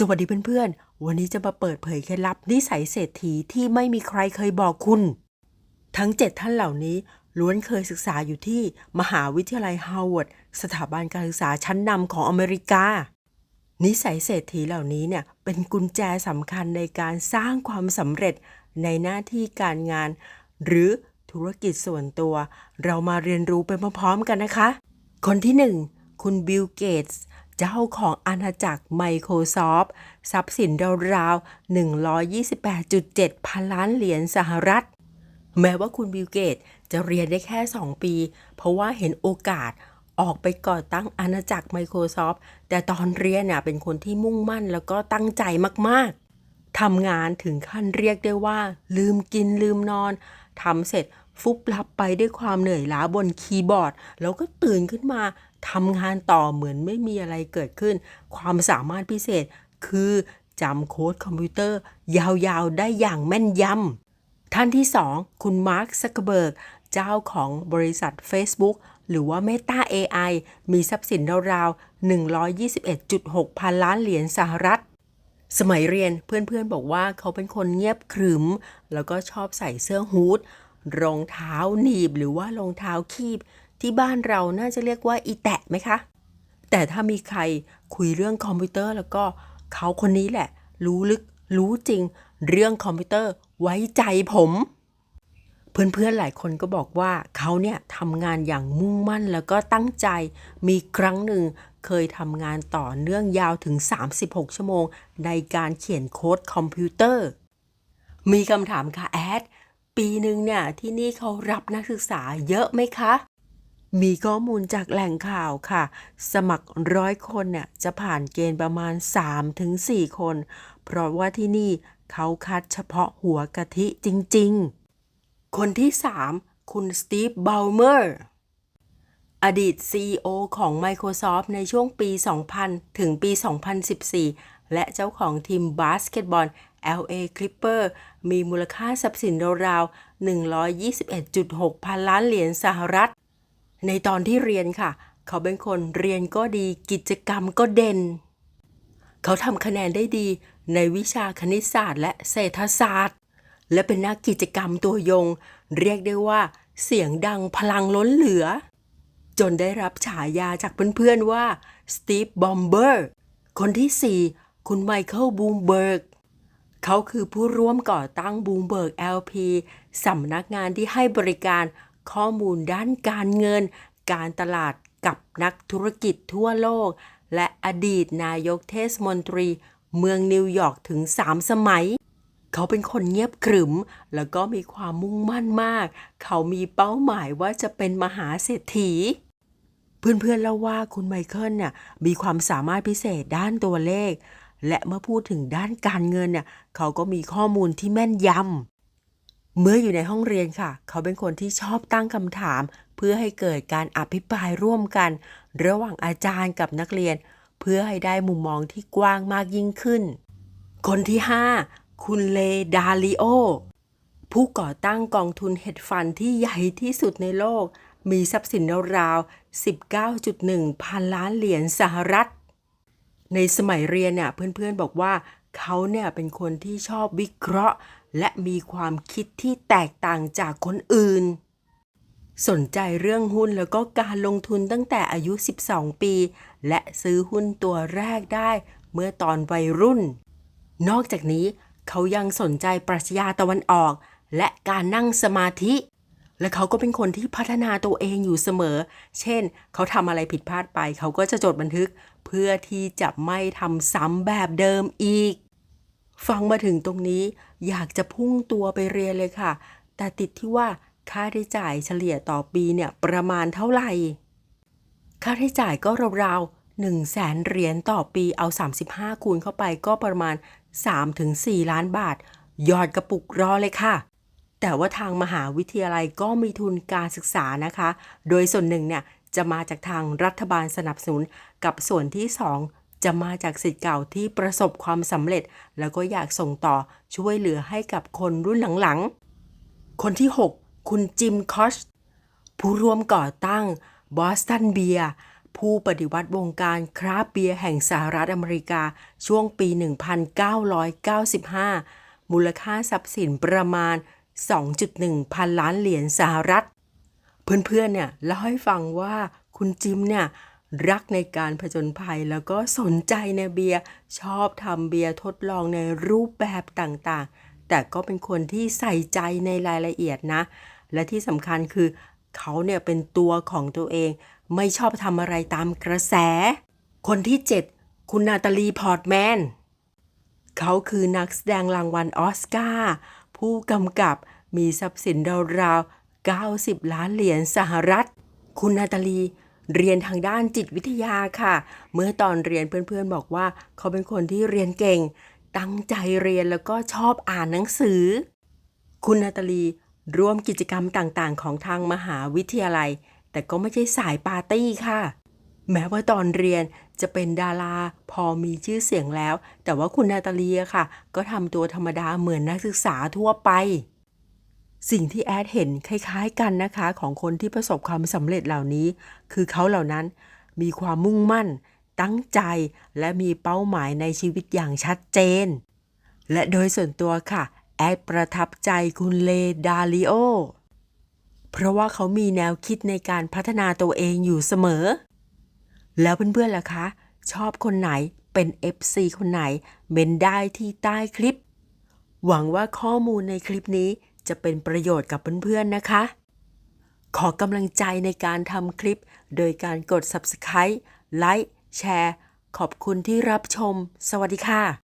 สวัสดีเพื่อนๆ วันนี้จะมาเปิดเผยเคล็ดลับนิสัยเศรษฐีที่ไม่มีใครเคยบอกคุณ ทั้ง 7 ท่านเหล่านี้ล้วนเคยศึกษาอยู่ที่มหาวิทยาลัยฮาร์วาร์ดสถาบันการศึกษาชั้นนำของอเมริกา นิสัยเศรษฐีเหล่านี้เนี่ยเป็นกุญแจสำคัญในการสร้างความสำเร็จในหน้าที่การงาน หรือธุรกิจส่วนตัว เรามาเรียนรู้ไปพร้อมๆกันนะคะ คนที่หนึ่งคุณบิลเกตส์ เจ้าของอาณาจักร Microsoft ทรัพย์สินราวๆ128.7 พันล้านเหรียญสหรัฐ แม้ว่าคุณบิลเกตจะเรียนได้แค่ 2 ปี เพราะว่าเห็นโอกาสออกไปก่อตั้งอาณาจักร Microsoft แต่ตอนเรียนน่ะเป็นคนที่มุ่งมั่นแล้วก็ตั้งใจมากๆทำงานถึงขั้นเรียกได้ว่า ลืมกินลืมนอนทำเสร็จ ฟุบลับไปด้วยความเหนื่อยล้าบนคีย์บอร์ด แล้วก็ตื่นขึ้นมาทำงานต่อเหมือนไม่มีอะไรเกิดขึ้น ความสามารถพิเศษคือจำโค้ดคอมพิวเตอร์ ยาวๆ ได้อย่างแม่นยำท่านที่ 2 คุณมาร์คซักเบิร์กเจ้าของบริษัท Facebook หรือว่า Meta AI มีทรัพย์สินราวๆ 121.6 พันล้านเหรียญสหรัฐ สมัยเรียนเพื่อนๆบอกว่าเขาเป็นคนเงียบขรึม แล้วก็ชอบใส่เสื้อฮูด รองเท้าหนีบหรือว่ารองเท้าคีบ ที่บ้านเราน่าจะเรียกว่าอีแตะไหมคะ แต่ถ้ามีใครคุยเรื่องคอมพิวเตอร์แล้วก็เขาคนนี้แหละ รู้ลึกรู้จริง เรื่องคอมพิวเตอร์ไว้ใจผม เพื่อนๆหลายคนก็บอกว่าเขาเนี่ยทำงานอย่างมุ่งมั่นแล้วก็ตั้งใจ มีครั้งหนึ่งเคยทำงานต่อเนื่องยาวถึง 36 ชั่วโมง ในการเขียนโค้ดคอมพิวเตอร์ มีคำถามค่ะแอด ปีหนึ่งเนี่ยที่นี่เขารับนักศึกษาเยอะไหมคะ มีข้อมูลจากแหล่งข่าวค่ะ สมัครร้อยคนเนี่ยจะผ่านเกณฑ์ประมาณ 3-4 คน เพราะว่าที่นี่เขาคัดเฉพาะหัวกะทิจริงๆ คนที่ 3 คุณสตีฟเบลเมอร์อดีต CEO ของ Microsoft ในช่วงปี 2000 ถึงปี 2014 และเจ้าของทีมบาสเกตบอล LA Clipper มีมูลค่าทรัพย์สินราวๆ121.6 พันล้านเหรียญสหรัฐ ในตอนที่เรียนค่ะ เขาเป็นคนเรียนก็ดีกิจกรรมก็เด่น เขาทำคะแนนได้ดีในวิชาคณิตศาสตร์ และเศรษฐศาสตร์ และเป็นนักกิจกรรมตัวยง เรียกได้ว่า เสียงดังพลังล้นเหลือ จนได้รับฉายาจากเพื่อนๆว่าสตีฟบอมเบอร์คนที่ 4 คุณไมเคิลบูมเบิร์ก เขาคือผู้ร่วมก่อตั้งบูมเบิร์ก LP สำนักงานที่ให้บริการข้อมูลด้านการเงิน การตลาดกับนักธุรกิจทั่วโลก และอดีตนายกเทศมนตรี เมืองนิวยอร์กถึง 3 สมัย เขาเป็นคนเงียบขรึม แล้วก็มีความมุ่งมั่นมาก เขามีเป้าหมายว่าจะเป็นมหาเศรษฐีเพื่อนๆเล่าว่าคุณไมเคิลเนี่ยมีความสามารถพิเศษด้านตัวเลข และเมื่อพูดถึงด้านการเงินเนี่ยเขาก็มีข้อมูลที่แม่นยำเมื่ออยู่ในห้องเรียนค่ะ เขาเป็นคนที่ชอบตั้งคำถาม เพื่อให้เกิดการอภิปรายร่วมกัน ระหว่างอาจารย์กับนักเรียน เพื่อให้ได้มุมมองที่กว้างมากยิ่งขึ้น คนที่ 5 คุณเลดาลิโอผู้ก่อตั้งกองทุนเฮดฟันที่ใหญ่ที่สุดในโลก มีทรัพย์สินราวๆ19.1 พันล้านเหรียญสหรัฐ ในสมัยเรียนเนี่ยเพื่อนๆบอกว่าเขาเนี่ยเป็นคนที่ชอบวิเคราะห์ และมีความคิดที่แตกต่างจากคนอื่น สนใจเรื่องหุ้นแล้วก็การลงทุนตั้งแต่อายุ 12 ปี และซื้อหุ้นตัวแรกได้เมื่อตอนวัยรุ่น นอกจากนี้เขายังสนใจปรัชญาตะวันออก และการนั่งสมาธิ และเขาก็เป็นคนที่พัฒนาตัวเองอยู่เสมอ เช่น เขาทำอะไรผิดพลาดไป เขาก็จะจดบันทึก เพื่อที่จะไม่ทำซ้ำแบบเดิมอีก ฟังมาถึงตรงนี้อยากจะพุ่งตัวไปเรียนเลยค่ะ แต่ติดที่ว่าค่าใช้จ่ายเฉลี่ยต่อปีเนี่ยประมาณเท่าไหร่ ค่าใช้จ่ายก็ราวๆ1 0 0 0 0แสนเหรียญต่อปีเอา 35 คูณเข้าไปก็ประมาณ 3-4 ล้านบาท ยอดกระปุกรอเลยค่ะแต่ว่าทางมหาวิทยาลัยก็มีทุนการศึกษานะคะ โดยส่วนหนึ่งเนี่ย จะมาจากทางรัฐบาลสนับสนุน กับส่วนที่ 2 จะมาจากสิทธิ์เก่าที่ประสบความสำเร็จ แล้วก็อยากส่งต่อช่วยเหลือให้กับคนรุ่นหลังๆ คนที่ 6 คุณจิมคอชผู้ร่วมก่อตั้งบอสตันเบียร์ผู้ปฏิวัติวงการคราฟเบียร์แห่งสหรัฐอเมริกาช่วงปี 1995 มูลค่าทรัพย์สินประมาณ 2.1 พันล้านเหรียญสหรัฐ เพื่อนๆเนี่ยเล่าให้ฟังว่าคุณจิมเนี่ยรักในการผจญภัยแล้วก็สนใจในเบียร์ชอบทำเบียร์ทดลองในรูปแบบต่างๆ แต่ก็เป็นคนที่ใส่ใจในรายละเอียดนะ และที่สำคัญคือเขาเนี่ยเป็นตัวของตัวเอง ไม่ชอบทำอะไรตามกระแส คนที่ 7 คุณนาตาลีพอร์ตแมนเขาคือนักแสดงรางวัลออสการ์ผู้กำกับมีทรัพย์สินราวๆ 90 ล้านเหรียญสหรัฐ คุณนาตาลี เรียนทางด้านจิตวิทยาค่ะ เมื่อตอนเรียนเพื่อนๆบอกว่าเขาเป็นคนที่เรียนเก่ง ตั้งใจเรียนแล้วก็ชอบอ่านหนังสือ คุณนาตาลีร่วมกิจกรรมต่างๆ ของทางมหาวิทยาลัย แต่ก็ไม่ใช่สายปาร์ตี้ค่ะ แม้ว่าตอนเรียนจะเป็นดาราพอมีชื่อเสียงแล้ว แต่ว่าคุณนาตาลีค่ะ ก็ทำตัวธรรมดาเหมือนนักศึกษาทั่วไป สิ่งที่แอดเห็นคล้ายๆกันนะคะของคนที่ประสบความสำเร็จเหล่านี้ คือเขาเหล่านั้นมีความมุ่งมั่น ตั้งใจ และมีเป้าหมายในชีวิตอย่างชัดเจน และโดยส่วนตัวค่ะ แอดประทับใจคุณเลดาลิโอ เพราะว่าเขามีแนวคิดในการพัฒนาตัวเองอยู่เสมอ แล้วเพื่อนๆล่ะคะ ชอบคนไหนเป็น FC คนไหนเมนได้ที่ใต้คลิป หวังว่าข้อมูลในคลิปนี้ จะเป็นประโยชน์กับเพื่อนๆนะคะ ขอกำลังใจในการทำคลิป โดยการกด Subscribe ไลค์แชร์ ขอบคุณที่รับชม สวัสดีค่ะ